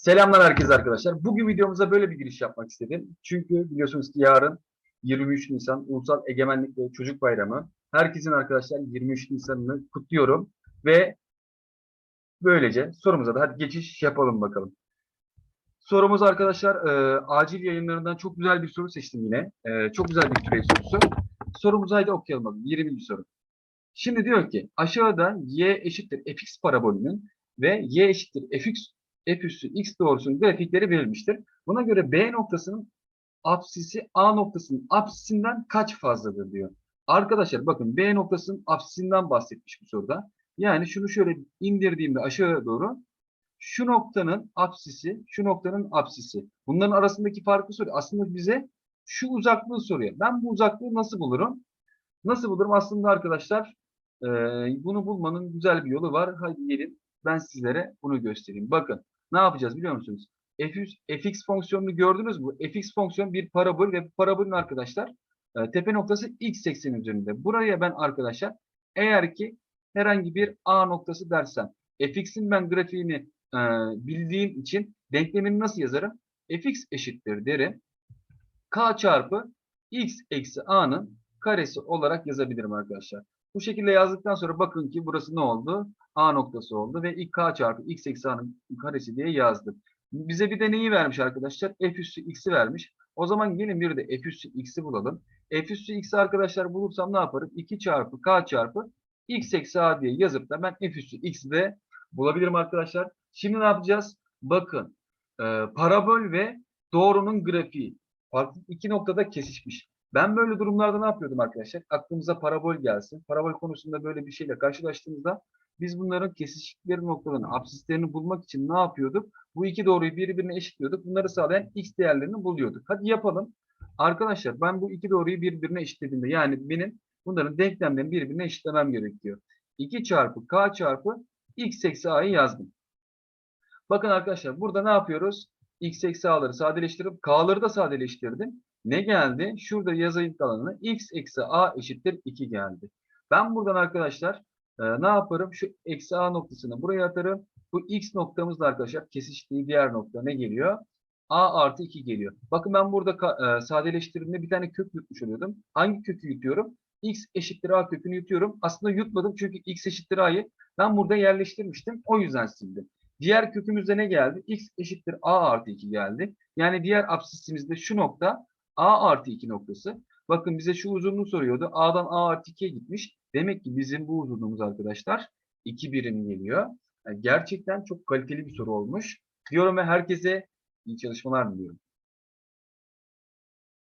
Selamlar herkese arkadaşlar. Bugün videomuza böyle bir giriş yapmak istedim. Çünkü biliyorsunuz ki yarın 23 Nisan Ulusal Egemenlik ve Çocuk Bayramı. Herkesin arkadaşlar 23 Nisan'ını kutluyorum. Ve böylece sorumuza da hadi geçiş yapalım bakalım. Sorumuz arkadaşlar e, acil yayınlarından çok güzel bir soru seçtim yine. E, çok güzel bir türev sorusu. Sorumuzu haydi okuyalım bakalım. 20. soru. Şimdi diyor ki aşağıda y eşittir fx parabolünün ve y eşittir fx f üssü x doğrusunun grafikleri verilmiştir. Buna göre B noktasının apsisi A noktasının apsisinden kaç fazladır diyor. Arkadaşlar bakın B noktasının apsisinden bahsetmiş bu soruda. Yani şunu şöyle indirdiğimde aşağı doğru şu noktanın apsisi, şu noktanın apsisi. Bunların arasındaki farkı soruyor. Aslında bize şu uzaklığı soruyor. Ben bu uzaklığı nasıl bulurum? Nasıl bulurum? Aslında arkadaşlar bunu bulmanın güzel bir yolu var. Hadi gelin ben sizlere bunu göstereyim. Bakın ne yapacağız biliyor musunuz? F, fx fonksiyonunu gördünüz mü? fx fonksiyon bir parabol ve parabolün arkadaşlar e, tepe noktası x ekseni üzerinde. Buraya ben arkadaşlar eğer ki herhangi bir a noktası dersem fx'in ben grafiğini e, bildiğim için denklemini nasıl yazarım? fx eşittir derim. k çarpı x eksi a'nın karesi olarak yazabilirim arkadaşlar. Bu şekilde yazdıktan sonra bakın ki burası ne oldu? A noktası oldu ve k çarpı x eksi a'nın karesi diye yazdık. Bize bir de neyi vermiş arkadaşlar? F üssü x'i vermiş. O zaman gelin bir de f üssü x'i bulalım. F üssü x'i arkadaşlar bulursam ne yaparım? 2 çarpı k çarpı x eksi a diye yazıp da ben f üssü x'i de bulabilirim arkadaşlar. Şimdi ne yapacağız? Bakın e, parabol ve doğrunun grafiği farklı iki noktada kesişmiş. Ben böyle durumlarda ne yapıyordum arkadaşlar? Aklımıza parabol gelsin. Parabol konusunda böyle bir şeyle karşılaştığımızda biz bunların kesişikleri noktalarını, absislerini bulmak için ne yapıyorduk? Bu iki doğruyu birbirine eşitliyorduk. Bunları sağlayan x değerlerini buluyorduk. Hadi yapalım. Arkadaşlar ben bu iki doğruyu birbirine eşitlediğimde yani benim bunların denklemlerini birbirine eşitlemem gerekiyor. 2 çarpı k çarpı x eksi a'yı yazdım. Bakın arkadaşlar burada ne yapıyoruz? X eksi a'ları sadeleştirip k'ları da sadeleştirdim. Ne geldi? Şurada yazayım kalanını x eksi a eşittir 2 geldi. Ben buradan arkadaşlar e, ne yaparım? Şu eksi a noktasını buraya atarım. Bu x noktamız da arkadaşlar kesiştiği diğer nokta ne geliyor? a artı 2 geliyor. Bakın ben burada e, sadeleştirdiğimde bir tane kök yutmuş oluyordum. Hangi kökü yutuyorum? x eşittir a kökünü yutuyorum. Aslında yutmadım çünkü x eşittir a'yı ben burada yerleştirmiştim. O yüzden sildim. Diğer kökümüzde ne geldi? x eşittir a artı 2 geldi. Yani diğer absisimizde şu nokta a artı 2 noktası. Bakın bize şu uzunluğu soruyordu. a'dan a artı 2'ye gitmiş. Demek ki bizim bu uzunluğumuz arkadaşlar 2 birim geliyor. Yani gerçekten çok kaliteli bir soru olmuş. Diyorum ve herkese iyi çalışmalar diliyorum.